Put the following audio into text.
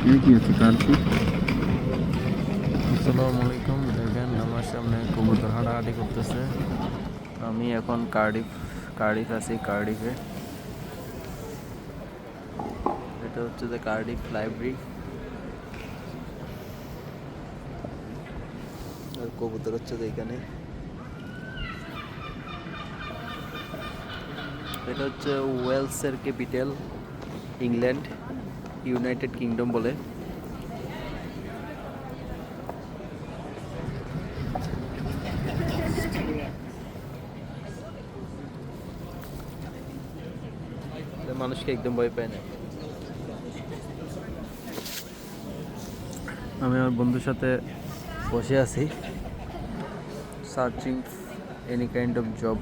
আসসালামু আলাইকুম দেখেন আমার সামনে কবুতর হাঁটাহাঁটি করতেছে। আমি এখন কার্ডিফ কার্ডিফ আছি, কার্ডিফে। এটা হচ্ছে যে কার্ডিফ লাইব্রেরি। কবুতর হচ্ছে যে এখানে। এটা হচ্ছে ওয়েলসের ক্যাপিটাল, ইংল্যান্ড। ইউনাইটেড কিংডম বলে। মানুষকে একদম ভয় পায় না। আমি আমার বন্ধুর সাথে বসে আছি। Searching any kind of job